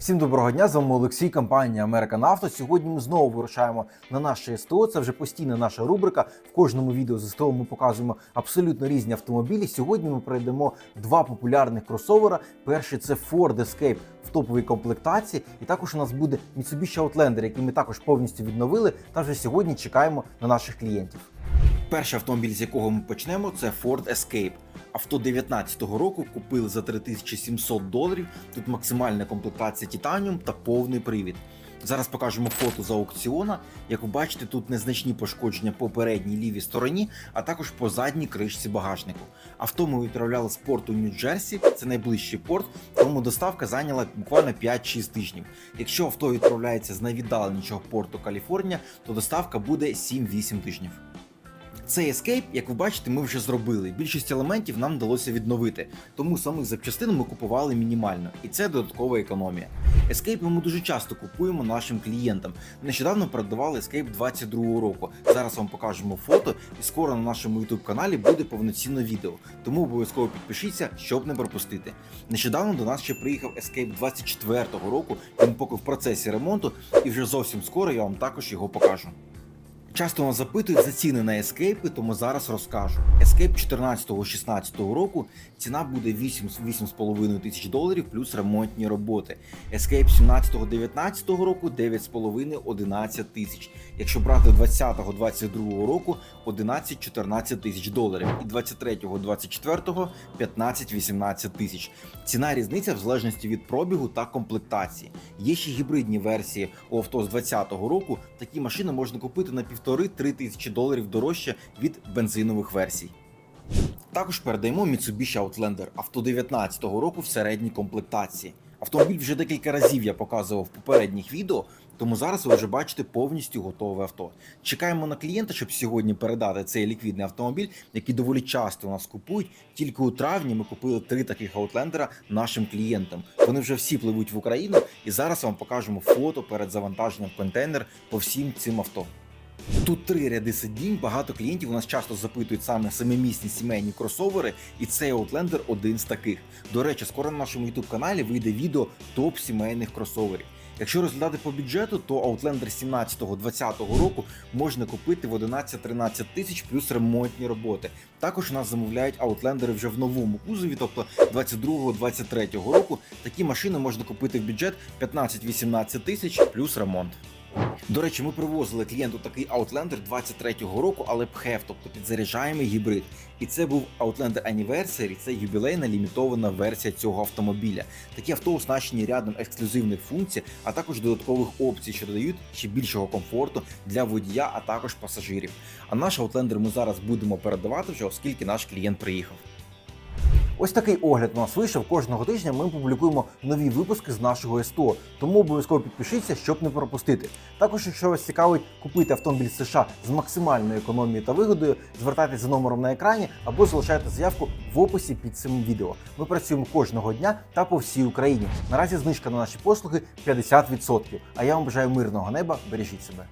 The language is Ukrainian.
Всім доброго дня, з вами Олексій, компанія American Auto. Сьогодні ми знову вирушаємо на наше СТО. Це вже постійна наша рубрика. В кожному відео з СТО ми показуємо абсолютно різні автомобілі. Сьогодні ми пройдемо два популярних кросовера. Перший це Ford Escape в топовій комплектації, і також у нас буде Mitsubishi Outlander, який ми також повністю відновили. Та вже сьогодні чекаємо на наших клієнтів. Перший автомобіль, з якого ми почнемо, це Ford Escape. Авто 19-го року купили за 3700 доларів. Тут максимальна комплектація Titanium та повний привід. Зараз покажемо фото з аукціона. Як ви бачите, тут незначні пошкодження по передній лівій стороні, а також по задній кришці багажнику. Авто ми відправляли з порту Нью-Джерсі, це найближчий порт, тому доставка зайняла буквально 5-6 тижнів. Якщо авто відправляється з найвіддаленішого порту Каліфорнія, то доставка буде 7-8 тижнів. Цей ескейп, як ви бачите, ми вже зробили. Більшість елементів нам вдалося відновити, тому самих запчастин ми купували мінімально, і це додаткова економія. Ескейпи ми дуже часто купуємо нашим клієнтам. Нещодавно передавали ескейп 22-го року. Зараз вам покажемо фото, і скоро на нашому youtube каналі буде повноцінне відео. Тому обов'язково підпишіться, щоб не пропустити. Нещодавно до нас ще приїхав ескейп 24-го року. Він поки в процесі ремонту, і вже зовсім скоро я вам також його покажу. Часто нас запитують за ціни на ескейпи, тому зараз розкажу. Ескейп 14-16 року ціна буде 8 8,5 тисяч доларів плюс ремонтні роботи. Ескейп 17-19 року 9,5-11 тисяч. Якщо брати 20-22 року 11-14 тисяч доларів і 23-24 15-18 тисяч. Ціна різниця в залежності від пробігу та комплектації. Є ще гібридні версії у авто з 20-го року. Такі машини можна купити на 1,5-3 тисячі доларів дорожче від бензинових версій. Також передаємо Mitsubishi Outlander авто 19-го року в середній комплектації. Автомобіль вже декілька разів я показував в попередніх відео, тому зараз ви вже бачите повністю готове авто. Чекаємо на клієнта, щоб сьогодні передати цей ліквідний автомобіль, який доволі часто у нас купують. Тільки у травні ми купили три таких аутлендера нашим клієнтам. Вони вже всі пливуть в Україну, і зараз вам покажемо фото перед завантаженням в контейнер по всім цим авто. Тут три ряди сидінь. Багато клієнтів у нас часто запитують саме семимісні сімейні кросовери, і цей Outlander один з таких. До речі, скоро на нашому youtube каналі вийде відео топ сімейних кросоверів. Якщо розглядати по бюджету, то Outlander 17-20 року можна купити в 11-13 тисяч плюс ремонтні роботи. Також у нас замовляють Outlander вже в новому кузові, тобто 22-23 року. Такі машини можна купити в бюджет 15-18 тисяч плюс ремонт. До речі, ми привозили клієнту такий Outlander 23-го року, але ПХЕВ, тобто підзаряджаємий гібрид. І це був Outlander Anniversary, це юбілейна лімітована версія цього автомобіля. Такі авто оснащені рядом ексклюзивних функцій, а також додаткових опцій, що додають ще більшого комфорту для водія, а також пасажирів. А наш Outlander ми зараз будемо передавати вже, оскільки наш клієнт приїхав. Ось такий огляд у нас вийшов. Кожного тижня ми публікуємо нові випуски з нашого СТО, тому обов'язково підпишіться, щоб не пропустити. Також, якщо вас цікавить купити автомобіль США з максимальною економією та вигодою, звертайтеся за номером на екрані або залишайте заявку в описі під цим відео. Ми працюємо кожного дня та по всій Україні. Наразі знижка на наші послуги 50%. А я вам бажаю мирного неба, бережіть себе.